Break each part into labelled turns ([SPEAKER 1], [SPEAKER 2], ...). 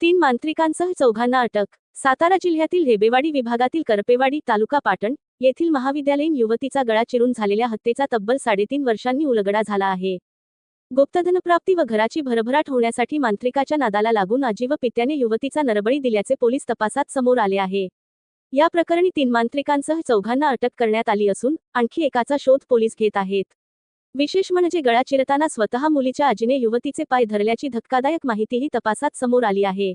[SPEAKER 1] तीन मांत्रिकांसह चौघांना अटक. सातारा जिल्ह्यातील हेबेवाडी विभागातील करपेवाडी तालुका पाटण येथील महाविद्यालयीन युवतीचा गळा चिरून झालेल्या हत्येचा तब्बल साडेतीन वर्षांनी उलगडा झाला आहे. गुप्तधनप्राप्ती व घराची भरभराट होण्यासाठी मांत्रिकाच्या नादाला लागून आजी व पित्याने युवतीचा नरबळी दिल्याचे पोलीस तपासात समोर आले आहे. या प्रकरणी तीन मांत्रिकांसह चौघांना अटक करण्यात आली असून आणखी एकाचा शोध पोलीस घेत आहेत. विशेष म्हणजे गळा चिरताना स्वतः मुलीच्या आजीने युवतीचे पाय धरल्याची धक्कादायक माहितीही तपासात समोर आली आहे.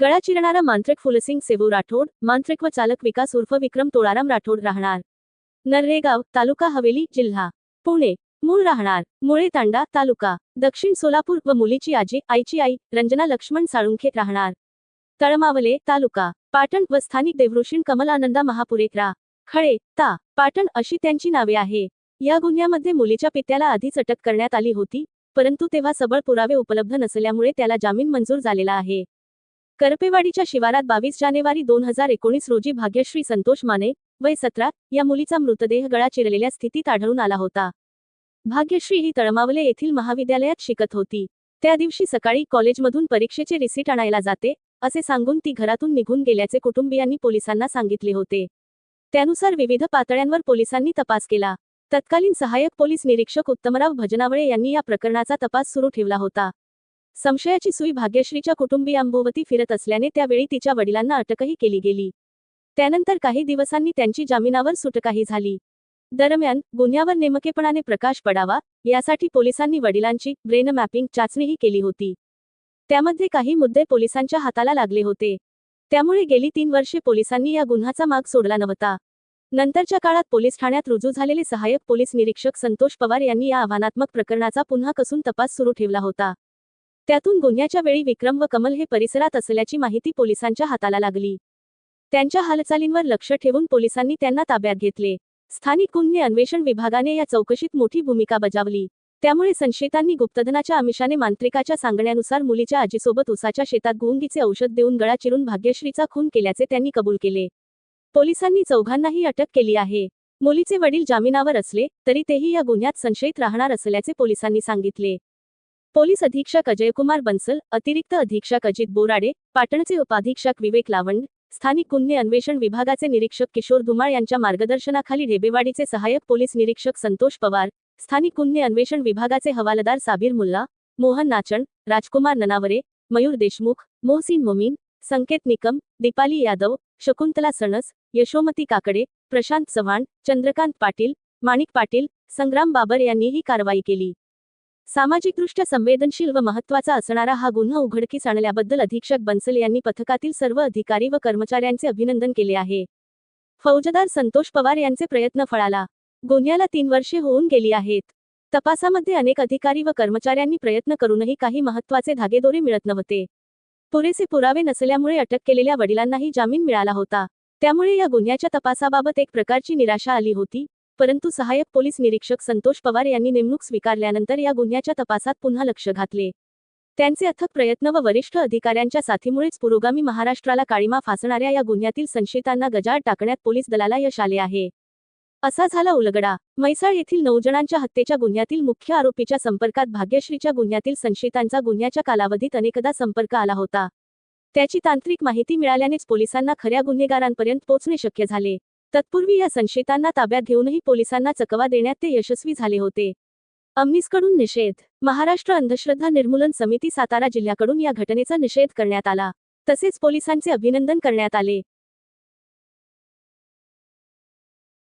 [SPEAKER 1] गळा चिरणारा मांत्रिक फुलसिंग सेवू राठोड मांत्रिक व चालक विकास उर्फ विक्रम तोळाराम राठोड राहणार. नर्रेगाव तालुका हवेली जिल्हा. पुणे. मूळ राहणार. मुळे तांडा तालुका. दक्षिण सोलापूर व मुलीची आजी आईची आई रंजना लक्ष्मण साळुंखे राहणार. तळमावले तालुका. पाटण व स्थानिक देवऋषीण कमलानंदा महापुरेकरा खळे ता. पाटण अशी त्यांची नावे आहे. या गुन्ह्यामध्ये मुलीच्या पित्याला आधीच अटक करण्यात आली होती परंतु तेव्हा सबळ पुरावे उपलब्ध नसल्यामुळे त्याला जामीन मंजूर झालेला आहे. करपेवाडीच्या शिवारात बावीस जानेवारी दोन हजार एकोणीस रोजी भाग्यश्री संतोष माने वय सतरा या मुलीचा मृतदेह गळा चिरलेल्या स्थितीत आढळून आला होता. भाग्यश्री ही तळमावले येथील महाविद्यालयात शिकत होती. त्या दिवशी सकाळी कॉलेजमधून परीक्षेचे रिसीट आणायला जाते असे सांगून ती घरातून निघून गेल्याचे कुटुंबियांनी पोलिसांना सांगितले होते. त्यानुसार विविध पातळ्यांवर पोलिसांनी तपास केला. तत्कालीन सहाय्यक पोलीस निरीक्षक उत्तमराव भजनावळे यांनी या प्रकरणाचा तपास सुरू ठेवला होता. संशयाची सुई भाग्यश्रीच्या कुटुंबियांभोवती फिरत असल्याने त्यावेळी तिच्या वडिलांना अटकही केली गेली. त्यानंतर काही दिवसांनी त्यांची जामिनावर सुटकाही झाली. दरम्यान गुन्ह्यावर नेमकेपणाने प्रकाश पडावा यासाठी पोलिसांनी वडिलांची ब्रेन मॅपिंग चाचणीही केली होती. त्यामध्ये काही मुद्दे पोलिसांच्या हाताला लागले होते. त्यामुळे गेली तीन वर्षे पोलिसांनी या गुन्ह्याचा माग सोडला नव्हता. नंतरच्या काळात पोलीस ठाण्यात रुजू झालेले सहाय्यक पोलीस निरीक्षक संतोष पवार यांनी या आव्हानात्मक प्रकरणाचा पुन्हा कसून तपास सुरू ठेवला होता. त्यातून गुन्ह्याच्या वेळी विक्रम व कमल हे परिसरात असल्याची माहिती पोलिसांच्या हाताला लागली. त्यांच्या हालचालींवर लक्ष ठेवून पोलिसांनी त्यांना ताब्यात घेतले. स्थानिक गुन्हे अन्वेषण विभागाने या चौकशीत मोठी भूमिका बजावली. त्यामुळे संशयितांनी गुप्तधनाच्या आमिषाने मांत्रिकाच्या सांगण्यानुसार मुलीच्या आजीसोबत उसाच्या शेतात गुंगीचे औषध देऊन गळा चिरून भाग्यश्रीचा खून केल्याचे त्यांनी कबूल केले. पोलिसांनी चौघांनाही अटक केली आहे. मुलीचे वडील जामिनावर असले तरी तेही या गुन्ह्यात संशयित राहणार असल्याचे पोलिसांनी सांगितले. पोलीस अधीक्षक अजयकुमार बन्सल अतिरिक्त अधीक्षक अजित बोराडे पाटणचे उपाधीक्षक विवेक लावंड स्थानिक गुन्हे अन्वेषण विभागाचे निरीक्षक किशोर धुमाळ यांच्या मार्गदर्शनाखाली ढेबेवाडीचे सहाय्यक पोलीस निरीक्षक संतोष पवार स्थानिक गुन्हे अन्वेषण विभागाचे हवालदार साबीर मुल्ला मोहन नाचण राजकुमार ननावरे मयूर देशमुख मोहसिन मोमीन संकेत निकम दीपाली यादव शकुंतला सणस यशोमती काकडे प्रशांत चव्हाण चंद्रकांत पाटील माणिक पाटील संग्राम बाबर यांनी ही कारवाई केली. सामाजिकदृष्ट्या संवेदनशील व महत्त्वाचा असणारा हा गुन्हा उघडकीस आणल्याबद्दल अधीक्षक बन्सल यांनी पथकातील सर्व अधिकारी व कर्मचाऱ्यांचे अभिनंदन केले आहे. फौजदार संतोष पवार यांचे प्रयत्न फळाला. गुन्ह्याला तीन वर्षे होऊन गेली आहेत. तपासामध्ये अनेक अधिकारी व कर्मचाऱ्यांनी प्रयत्न करूनही काही महत्त्वाचे धागेदोरे मिळत नव्हते. पुरेसे पुरावे नसल्यामुळे अटक केलेल्या वडिलांनाही जामीन मिळाला होता. त्यामुळे या गुन्ह्याच्या तपासाबाबत एक प्रकारची निराशा आली होती परंतु सहाय्यक पोलीस निरीक्षक संतोष पवार यांनी नेमणूक स्वीकारल्यानंतर या गुन्ह्याच्या तपासात पुन्हा लक्ष घातले. त्यांचे अथक प्रयत्न व वरिष्ठ अधिकाऱ्यांच्या साथीमुळेच पुरोगामी महाराष्ट्राला काळीमा फासणाऱ्या या गुन्ह्यातील संशयितांना गजाळ टाकण्यात पोलीस दलाला यश आले आहे. असा झाला उलगडा. म्हैसाळ येथील नऊ जणांच्या हत्येच्या गुन्ह्यातील मुख्य आरोपीच्या संपर्कात भाग्यश्रीच्या गुन्ह्यातील संशयितांचा गुन्ह्याच्या कालावधीत अनेकदा संपर्क आला होता. त्याची तांत्रिक माहिती मिळाल्यानेच पोलिसांना खऱ्या गुन्हेगारांपर्यंत पोहोचणे शक्य झाले. तत्पूर्वी या संशयितांना ताब्यात घेऊनही पोलिसांना चकवा देण्यात ते यशस्वी झाले होते. अमनीसकडून निषेध. महाराष्ट्र अंधश्रद्धा निर्मूलन समिती सातारा जिल्ह्याकडून या घटनेचा निषेध करण्यात आला. तसेच पोलिसांचे अभिनंदन करण्यात आले.